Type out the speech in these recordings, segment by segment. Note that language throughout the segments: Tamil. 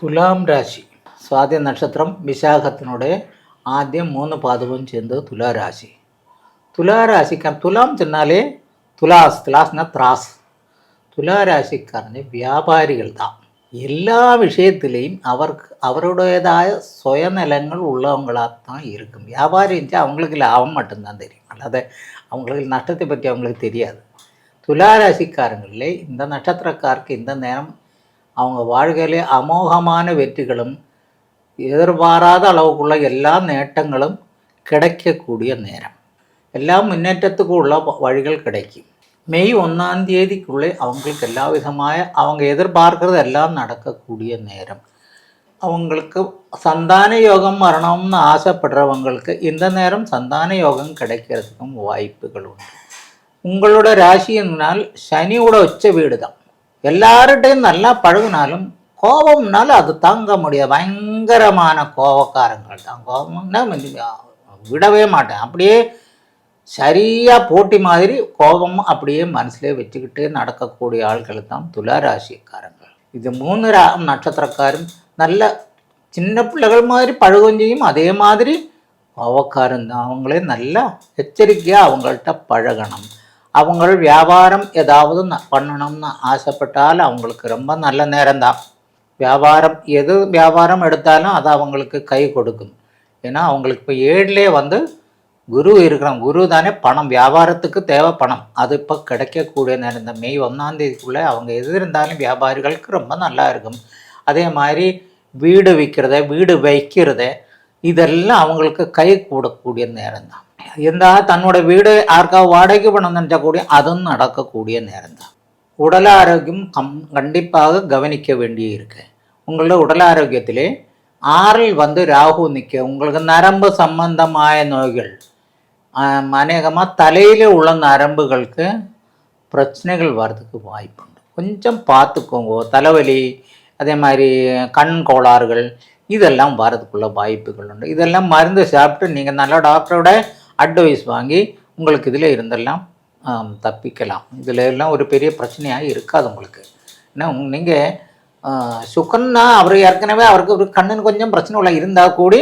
തുലാം രാശി സ്വാതി നക്ഷത്രം വിശാഖത്തിനുടെ ആദ്യം മൂന്ന് പാദവും ചേർന്നത് തുലാരാശി തുലാരാശിക്കാർ തുലാം ചെന്നാലേ തുലാസ് തുലാസ്ന ത്രാസ് തുലാരാശിക്കാരന് വ്യാപാരികൾ தான் எல்லா விஷயத்திலையும் அவருக்கு அவருடையதாய சுயநலங்கள் உள்ளவங்களாக தான் இருக்கும் வியாபாரி இருந்துச்சு அவங்களுக்கு லாபம் மட்டும்தான் தெரியும் அல்லாத அவங்களுக்கு நஷ்டத்தை பற்றி அவங்களுக்கு தெரியாது துளாராசிக்காரங்களில் இந்த நட்சத்திரக்காருக்கு இந்த நேரம் அவங்க வாழ்க்கையிலே அமோகமான வெற்றிகளும் எதிர்பாராத அளவுக்குள்ள எல்லா நேட்டங்களும் கிடைக்கக்கூடிய நேரம். எல்லா முன்னேற்றத்துக்கும் உள்ள வழிகள் கிடைக்கும். மெய் ஒன்றாம் தேதிக்குள்ளே அவங்களுக்கு எல்லா விதമായ அவங்க எதிர்பார்க்கறது எல்லாம் நடக்கக்கூடிய நேரம். அவங்களுக்கு சந்தான யோகம் வரணும்னு ஆசைப்படுறவங்களுக்கு இந்த நேரம் சந்தான யோகம் கிடைக்கிறதுக்கும் வாய்ப்புகள் உண்டு. உங்களோட ராசி என்னால் சனியோட உச்ச வீடு தான் எல்லார்கிட்டையும் நல்லா பழகுனாலும் கோபம்னால அது தாங்க முடியாது. பயங்கரமான கோபக்காரங்கள் தான். கோபம்னா விடவே மாட்டேன். அப்படியே சரியாக போட்டி மாதிரி கோபம் அப்படியே மனசுலேயே வச்சுக்கிட்டு நடக்கக்கூடிய ஆள்கள் தான் துளாராசிக்காரங்கள் இது மூணு ரா நட்சத்திரக்காரும் நல்ல சின்ன பிள்ளைகள் மாதிரி பழகும் செய்யும் அதே மாதிரி கோபக்காரன் தான். அவங்களே நல்லா எச்சரிக்கையாக அவங்கள்ட்ட பழகணும். அவங்க வியாபாரம் ஏதாவது பண்ணணும்னு ஆசைப்பட்டால் அவங்களுக்கு ரொம்ப நல்ல நேரம்தான். வியாபாரம் எது வியாபாரம் எடுத்தாலும் அது அவங்களுக்கு கை கொடுக்கும். ஏன்னா அவங்களுக்கு இப்போ ஏழிலே வந்து குரு இருக்கிறான். குரு தானே பணம். வியாபாரத்துக்கு தேவை பணம். அது இப்போ கிடைக்கக்கூடிய நேரம் இந்த மே ஒன்றாம் தேதிக்குள்ளே அவங்க எது இருந்தாலும் வியாபாரிகளுக்கு ரொம்ப நல்லா இருக்கும். அதே மாதிரி வீடு விற்கிறத வீடு வைக்கிறத இதெல்லாம் அவங்களுக்கு கை கூடக்கூடிய நேரம் தான். எந்த தன்னோட வீடு யாருக்காவது வாடகைக்கு பணம் நினச்சா கூட அதுவும் நடக்கக்கூடிய நேரம் தான் உடல் ஆரோக்கியம் கம் கண்டிப்பாக கவனிக்க வேண்டி இருக்கு உங்களோட உடல் ஆரோக்கியத்திலே ஆறில் வந்து ராகு நிற்க உங்களுக்கு நரம்பு சம்பந்தമായ நோய்கள் அநேகமாக தலையில் உள்ள நரம்புகளுக்கு பிரச்சனைகள் வர்றதுக்கு வாய்ப்புண்டு கொஞ்சம் பார்த்துக்கோங்க தலைவலி அதே மாதிரி கண் கோளாறுகள் இதெல்லாம் வரதுக்குள்ள வாய்ப்புகள் உண்டு இதெல்லாம் மருந்து சாப்பிட்டு நீங்கள் நல்ல டாக்டரோட அட்வைஸ் வாங்கி உங்களுக்கு இதில் இருந்தெல்லாம் தப்பிக்கலாம். இதில் எல்லாம் ஒரு பெரிய பிரச்சனையாக இருக்காது உங்களுக்கு. ஏன்னா நீங்கள் சுகன்னா அவர் ஏற்கனவே அவருக்கு ஒரு கண்ணுன்னு கொஞ்சம் பிரச்சனை உள்ள இருந்தால் கூட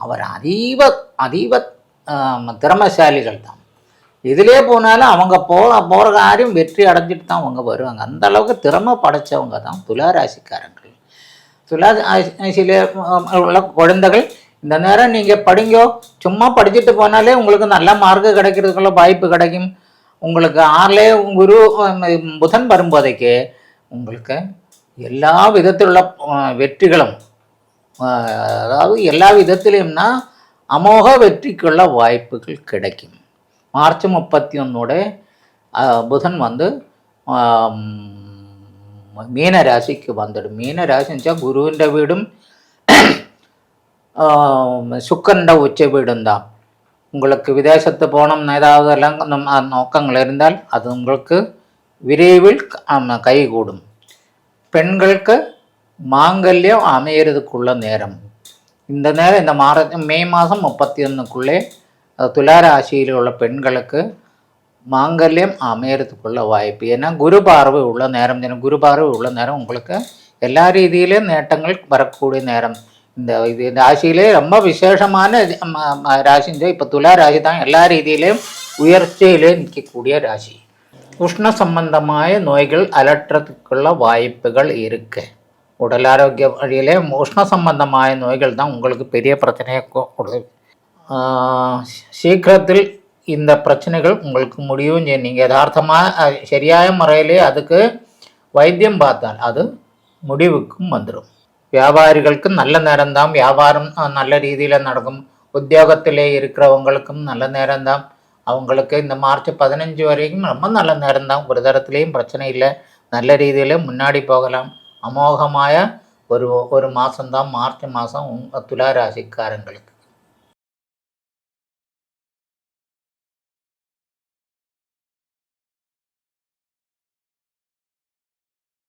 அவர் அதீவ அதீவ திறமசாலிகள் திறமைசாலிகள் தான். இதிலே போனாலும் அவங்க போ போகிற காரியம் வெற்றி அடைஞ்சிட்டு தான் அவங்க வருவாங்க. அந்த அளவுக்கு திறமை படைச்சவங்க தான் துளாராசிக்காரங்கள் துலா ராசியில உள்ள குழந்தைகள் இந்த நேரம் நீங்கள் படிங்கோ. சும்மா படிச்சுட்டு போனாலே உங்களுக்கு நல்ல மார்க்கு கிடைக்கிறதுக்குள்ள வாய்ப்பு கிடைக்கும். உங்களுக்கு ஆறிலே குரு புதன் வரும்போதைக்கு உங்களுக்கு எல்லா விதத்திலுள்ள வெற்றிகளும் அதாவது எல்லா விதத்திலையும்னா அமோக வெற்றிக்குள்ள வாய்ப்புகள் கிடைக்கும். மார்ச் முப்பத்தி ஒன்னோட புதன் வந்து மீன ராசிக்கு வந்துடும். மீன ராசிச்சா குருவிൻ്റെ வீடும் சுக்கரൻ്റെ உச்ச வீடும் தான் உங்களுக்கு விதேசத்து போகணும்னு ஏதாவது எல்லாம் நம்ம நோக்கங்கள் இருந்தால் அது உங்களுக்கு விரைவில் கைகூடும். பெண்களுக்கு மாங்கல்யம் அமையறதுக்குள்ள நேரம். இந்த நேரம் இந்த மார மே மாதம் முப்பத்தி ஒன்றுக்குள்ளே துளாராசியில் உள்ள பெண்களுக்கு மாங்கல்யம் அமையறதுக்குள்ள வாய்ப்பு. ஏன்னா குரு பார்வை உள்ள நேரம். குரு பார்வை உள்ள நேரம் உங்களுக்கு எல்லா ரீதியிலும் நேட்டங்கள் வரக்கூடிய நேரம். இந்த இது ராசியிலே ரொம்ப விசேஷமான ராசின்னு இப்போ துலா ராசி தான் எல்லா ரீதியிலையும் உயர்ச்சியிலே நிற்கக்கூடிய ராசி. உஷ்ண சம்பந்தമായ நோய்கள் அலற்றத்துக்குள்ள வாய்ப்புகள் இருக்கு. உடல் ஆரோக்கிய வழியிலே உஷ்ண சம்பந்தമായ நோய்கள் தான் உங்களுக்கு பெரிய பிரச்சனையை கொடுது சீக்கிரத்தில் இந்த பிரச்சனைகள் உங்களுக்கு முடியும். நீங்கள் யதார்த்தமாக சரியான முறையிலே அதுக்கு வைத்தியம் பார்த்தால் அது முடிவுக்கும் வந்துடும் வியாபாரிகளுக்கு நல்ல நேரம்தான். வியாபாரம் நல்ல ரீதியில் நடக்கும். உத்தியோகத்திலே இருக்கிறவங்களுக்கும் நல்ல நேரம்தான். அவங்களுக்கு இந்த மார்ச் பதினஞ்சு வரைக்கும் ரொம்ப நல்ல நேரம்தான். ஒரு தரத்துலேயும் பிரச்சனை இல்லை. நல்ல ரீதியில் முன்னாடி போகலாம். அமோகമായ ஒரு ஒரு மாதம்தான் மார்ச் மாதம் துலா ராசிக்காரங்களுக்கு.